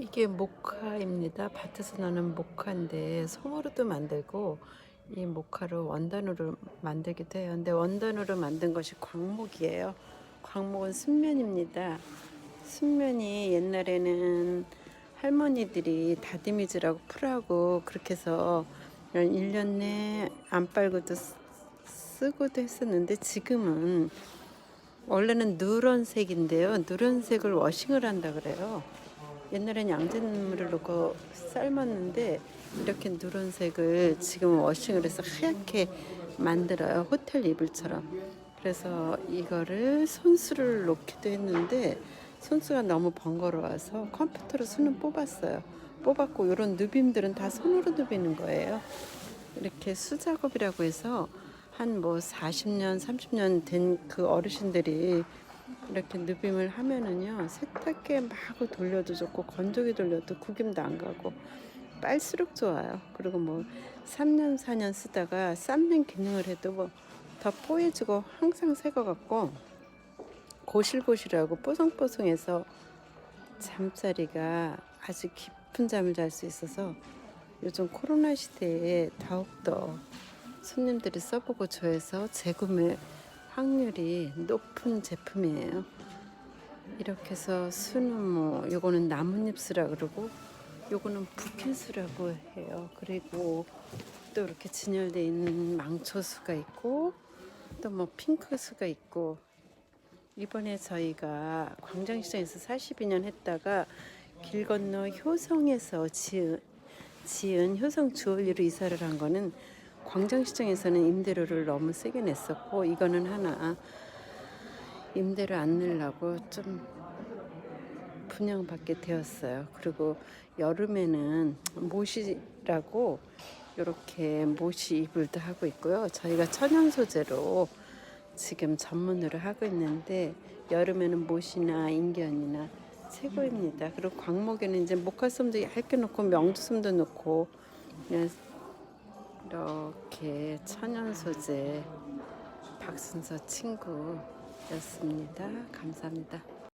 이게 모카입니다. 밭에서 나는 모카인데 솜으로도 만들고 이 모카를 원단으로 만들기도 해요. 근데 원단으로 만든 것이 광목이에요. 광목은 순면입니다. 순면이 옛날에는 할머니들이 다디미즈라고 풀하고 그렇게 해서 1년 내안 빨고도 쓰- 쓰고도 했었는데 지금은 원래는 누런색인데요. 누런색을 워싱을 한다 그래요. 옛날엔 양잿물을 넣고 삶았는데 이렇게 누런색을 지금 워싱을 해서 하얗게 만들어요. 호텔 이불처럼. 그래서 이거를 손수를 놓기도 했는데 손수가 너무 번거로워서 컴퓨터로 수는 뽑았어요. 뽑았고 이런 누빔들은 다 손으로 누비는 거예요. 이렇게 수작업이라고 해서 한 뭐 40년, 30년 된 그 어르신들이 이렇게 누빔을 하면은요 세탁기에 마구 돌려도 좋고 건조기 돌려도 구김도 안 가고 빨수록 좋아요. 그리고 뭐 3년, 4년 쓰다가 삶는 기능을 해도 뭐 더 뽀얘지고 항상 새 거 같고 고실고실하고 뽀송뽀송해서 잠자리가 아주 깊은 잠을 잘 수 있어서 요즘 코로나 시대에 더욱더 손님들이 써보고 좋아해서 재구매 확률이 높은 제품이에요. 이렇게 해서 수는 뭐 요거는 나뭇잎수라 그러고 요거는 부킨수라고 해요. 그리고 또 이렇게 진열돼 있는 망초수가 있고 또 뭐 핑크수가 있고 이번에 저희가 광장시장에서 42년 했다가 길 건너 효성에서 지은, 지은 효성 주얼리로 이사를 한 거는 광장시장에서는 임대료를 너무 세게 냈었고 이거는 하나 임대료 안 내려고 좀 분양받게 되었어요. 그리고 여름에는 모시라고 이렇게 모시 이불도 하고 있고요. 저희가 천연 소재로 지금 전문으로 하고 있는데 여름에는 모시나 인견이나 최고입니다. 그리고 광목에는 이제 목화솜도 얇게 넣고 명주솜도 넣고 그냥 이렇게 천연 소재 박순서 친구였습니다. 감사합니다.